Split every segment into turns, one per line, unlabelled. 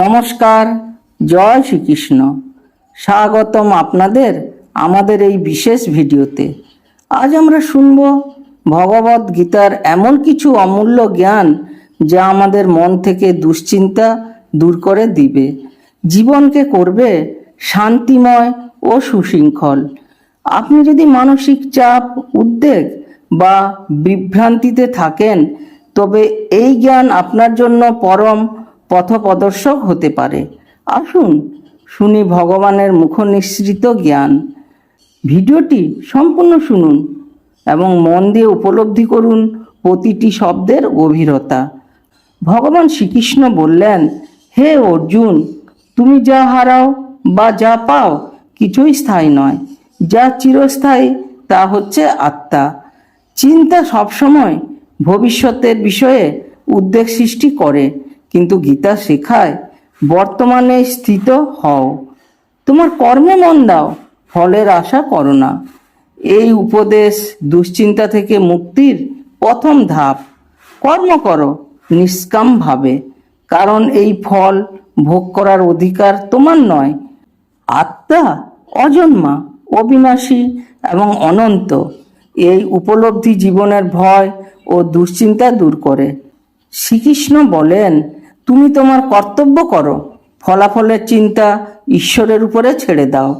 নমস্কার, জয় শ্রীকৃষ্ণ। স্বাগতম আপনাদের আমাদের এই বিশেষ ভিডিওতে। আজ আমরা শুনব ভগবত গীতার এমন কিছু অমূল্য জ্ঞান যা আমাদের মন থেকে দুশ্চিন্তা দূর করে দিবে। জীবনকে করবে শান্তিময় ও সুশৃঙ্খল। আপনি যদি মানসিক চাপ, উদ্বেগ বা বিভ্রান্তিতে থাকেন, তবে এই জ্ঞান আপনার জন্য পরম পথপ্রদর্শক হতে পারে। আসুন শুনি ভগবানের মুখনিসৃত জ্ঞান। ভিডিওটি সম্পূর্ণ শুনুন এবং মন দিয়ে উপলব্ধি করুন প্রতিটি শব্দের গভীরতা। ভগবান শ্রীকৃষ্ণ বললেন, হে অর্জুন, তুমি যা হারাও বা যা পাও কিছুই স্থায়ী নয়। যা চিরস্থায়ী, তা হচ্ছে আত্মা। চিন্তা সবসময় ভবিষ্যতের বিষয়ে উদ্বেগ সৃষ্টি করে। কিন্তু গীতা শেখায়, বর্তমানে স্থিত হও। তোমার কর্মে মন দাও, ফলের আশা করো না। এই উপদেশ দুশ্চিন্তা থেকে মুক্তির প্রথম ধাপ। কর্ম করো নিষ্কামভাবে, কারণ এই ফল ভোগ করার অধিকার তোমার নয়। আত্মা অজন্মা, অবিনাশী এবং অনন্ত। এই উপলব্ধি জীবনের ভয় ও দুশ্চিন্তা দূর করে। শ্রীকৃষ্ণ বলেন তুমি তোমার কর্তব্য করো, ফলাফলের চিন্তা ঈশ্বরের উপরে ছেড়ে দাও।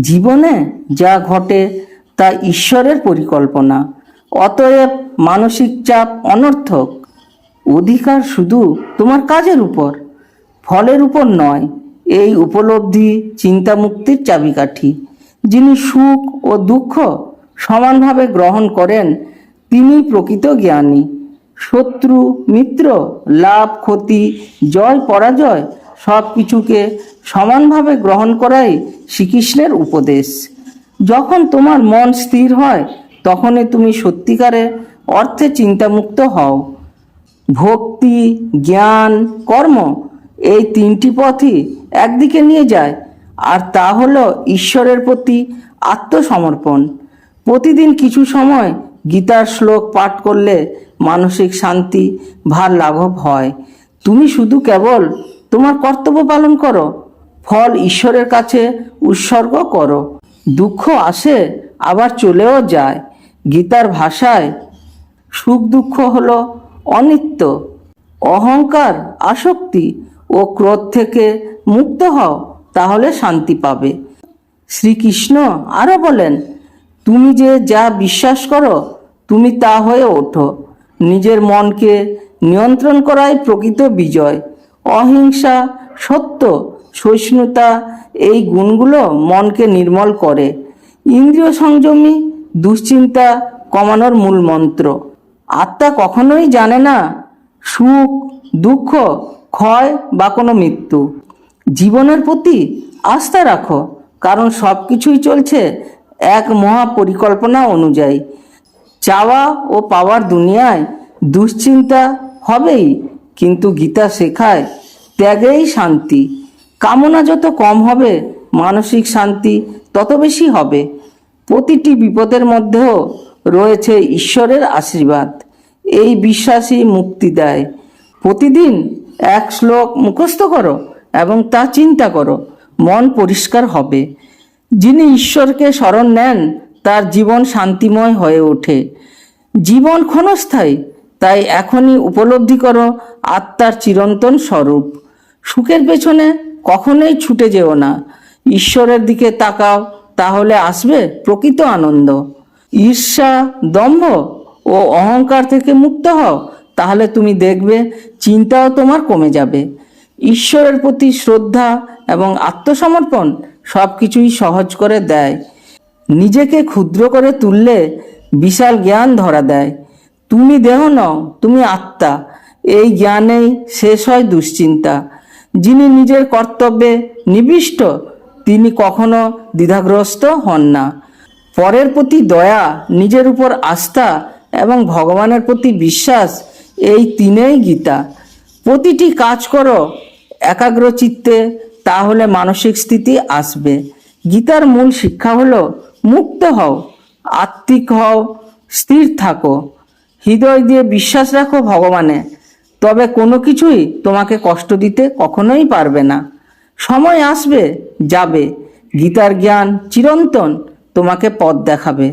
জীবনে যা ঘটে তা ঈশ্বরের পরিকল্পনা। অতএব মানসিক চাপ অনর্থক, অধিকার শুধু তোমার কাজের উপর, ফলের উপর নয়, এই উপলব্ধি চিন্তামুক্তির চাবিকাঠি। যিনি সুখ ও দুঃখ সমানভাবে গ্রহণ করেন তিনি প্রকৃত জ্ঞানী। শত্রু, মিত্র, লাভ, ক্ষতি, জয়, পরাজয় সব কিছুকে সমানভাবে গ্রহণ করাই শ্রীকৃষ্ণের উপদেশ। যখন তোমার মন স্থির হয়, তখনই তুমি সত্যিকারে অর্থে চিন্তামুক্ত হও। ভক্তি, জ্ঞান, কর্ম এই তিনটি পথই একদিকে নিয়ে যায়, আর তা হলো ঈশ্বরের প্রতি আত্মসমর্পণ। প্রতিদিন কিছু সময় গীতার শ্লোক পাঠ করলে মানসিক শান্তি, ভার লাঘব হয়। তুমি শুধু কেবল তোমার কর্তব্য পালন করো, ফল ঈশ্বরের কাছে উৎসর্গ করো। দুঃখ আসে, আবার চলেও যায়। গীতার ভাষায়, সুখ দুঃখ হল অনিত্য। অহংকার আসক্তি ও ক্রোধ থেকে মুক্ত হও, তাহলে শান্তি পাবে। শ্রীকৃষ্ণ আরও বলেন, তুমি যে যা বিশ্বাস করো, তুমি তা হয়ে ওঠো। নিজের মনকে নিয়ন্ত্রণ করাই প্রকৃত বিজয়। অহিংসা, সত্য, সহিষ্ণুতা এই গুণগুলো মনকে নির্মল করে। ইন্দ্রিয় সংযমী, দুশ্চিন্তা কমানোর মূল মন্ত্র। আত্মা কখনোই জানে না সুখ, দুঃখ, ক্ষয় বা কোনো মৃত্যু। জীবনের প্রতি আস্থা রাখো, কারণ সব কিছুই চলছে এক মহা পরিকল্পনা অনুযায়ী। চাওয়া ও পাওয়ার দুনিয়ায় দুশ্চিন্তা হবেই, কিন্তু গীতা শেখায় ত্যাগেই শান্তি। কামনা যত কম হবে, মানসিক শান্তি তত বেশি হবে। প্রতিটি বিপদের মধ্যেও রয়েছে ঈশ্বরের আশীর্বাদ। এই বিশ্বাসই মুক্তি দেয়। প্রতিদিন এক শ্লোক মুখস্থ করো এবং তা চিন্তা করো। মন পরিষ্কার হবে। যিনি ঈশ্বরকে স্মরণ নেন তার জীবন শান্তিময় হয়ে ওঠে। জীবন ক্ষণস্থায়ী, তাই এখনই উপলব্ধি করো আত্মার চিরন্তন স্বরূপ। সুখের পেছনে কখনোই ছুটে যেও না। ঈশ্বরের দিকে তাকাও, তাহলে আসবে প্রকৃত আনন্দ। ঈর্ষা দম্ভ ও অহংকার থেকে মুক্ত হও, তাহলে তুমি দেখবে চিন্তাও তোমার কমে যাবে। ঈশ্বরের প্রতি শ্রদ্ধা এবং আত্মসমর্পণ সব কিছুই সহজ করে দেয়। নিজেকে ক্ষুদ্র করে তুললে বিশাল জ্ঞান ধরা দেয়। তুমি দেহ নও, তুমি আত্মা। এই জ্ঞানেই শেষ হয় দুশ্চিন্তা। যিনি নিজের কর্তব্যে নিবিষ্ট, তিনি কখনো দ্বিধাগ্রস্ত হন না। পরের প্রতি দয়া, নিজের উপর আস্থা এবং ভগবানের প্রতি বিশ্বাস, এই তিনেই গীতা। প্রতিটি কাজ করো একাগ্র চিত্তে তাহলে মানসিক স্থিতি আসবে। গীতার মূল শিক্ষা হলো মুক্ত হও, আত্মিক হও, স্থির থাকো। হৃদয় দিয়ে বিশ্বাস রাখো ভগবানে। তবে কোনো কিছুই তোমাকে কষ্ট দিতে কখনোই পারবে না। সময় আসবে, যাবে। গীতার জ্ঞান চিরন্তন তোমাকে পথ দেখাবে।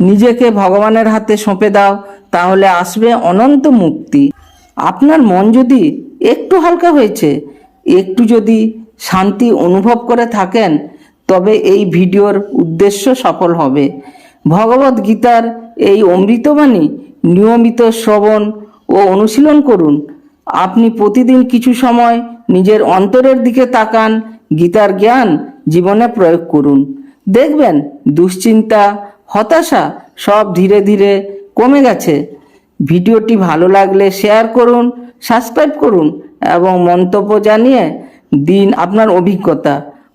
নিজেকে ভগবানের হাতে সঁপে দাও, তাহলে আসবে অনন্ত মুক্তি। আপনার মন যদি একটু হালকা হয়েছে, একটু যদি শান্তি অনুভব করে থাকেন তবে এই ভিডিওর উদ্দেশ্য সফল হবে। ভগবত গীতার এই অমৃতবাণী নিয়মিত শ্রবণ ও অনুশীলন করুন। আপনি প্রতিদিন কিছু সময় নিজের অন্তরের দিকে তাকান, গীতার জ্ঞান জীবনে প্রয়োগ করুন। দেখবেন দুশ্চিন্তা, হতাশা সব ধীরে ধীরে কমে গেছে। ভিডিওটি ভালো লাগলে শেয়ার করুন, সাবস্ক্রাইব করুন এবং মন্তব্য জানিয়ে দিন আপনার অভিজ্ঞতা।